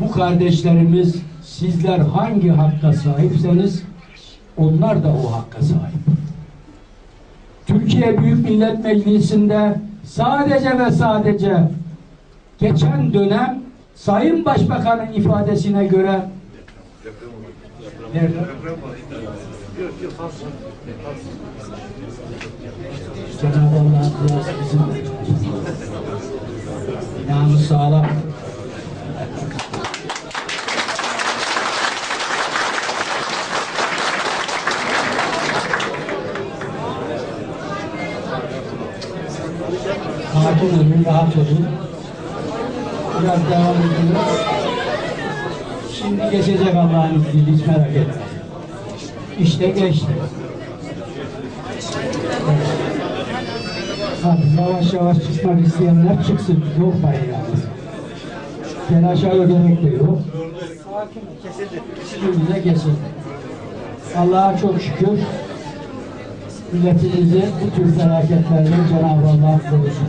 Bu kardeşlerimiz sizler hangi hakka sahipseniz onlar da o hakka sahip. Türkiye Büyük Millet Meclisi'nde sadece ve sadece geçen dönem Sayın Başbakan'ın ifadesine göre Nerede? Cenab-ı Allah'ın duası bizim binamız sağlam. Sakin olun, rahat olun. Biraz devam ediyoruz. Şimdi geçecek Allah'ın izniyle, hiç merak etme. İşte geçti. Hadi yavaş yavaş çıkmak isteyenler çıksın. Yok payı yani. Telaşa gerek de yok. Şimdi de kesildi. Allah'a çok şükür milletimizi bu tür felaketlerden Cenab-ı Allah korusun.